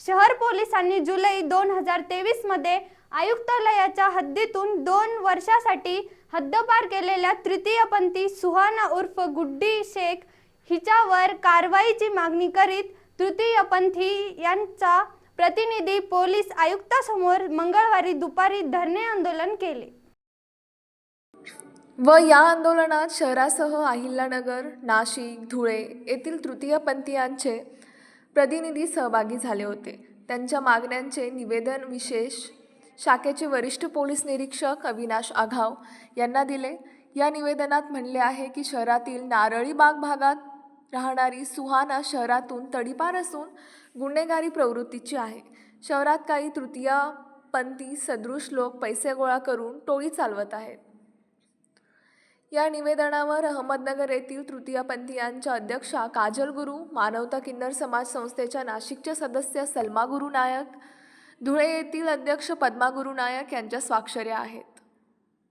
शहर पोलिसांनी जुलै दोन हजार तेवीसमध्ये आयुक्तालयाच्या हद्दीतून दोन वर्षासाठी हद्दपार केलेल्या तृतीयपंथी सुहाना उर्फ गुड्डी शेख हिच्यावर कारवाईची मागणी करीत तृतीयपंथी यांचा प्रतिनिधी पोलीस आयुक्तासमोर मंगळवारी दुपारी धरणे आंदोलन केले. व या आंदोलनात शहरासह अहिल्यानगर नाशिक धुळे येथील तृतीयपंथीयांचे प्रतिनिधी सहभागी झाले होते. त्यांच्या मागण्यांचे निवेदन विशेष शाखेचे वरिष्ठ पोलीस निरीक्षक अविनाश आघाव यांना दिले. या निवेदनात म्हणले आहे की शहरातील नारळी बाग भागात राहणारी सुहाना शहरातून तडीपार असून गुन्हेगारी प्रवृत्तीची आहे. शहरात काही तृतीयपंथी सदृश लोक पैसे गोळा करून टोळी चालवत आहेत. या निवेदनावर अहमदनगर येथील तृतीयपंथीयांच्या अध्यक्षा काजल गुरु मानवता किन्नर समाज संस्थेच्या नाशिकचे सदस्य सलमा गुरु नायक धुळे येथील अध्यक्ष पद्मा गुरु नायक यांच्या स्वाक्षऱ्या आहेत.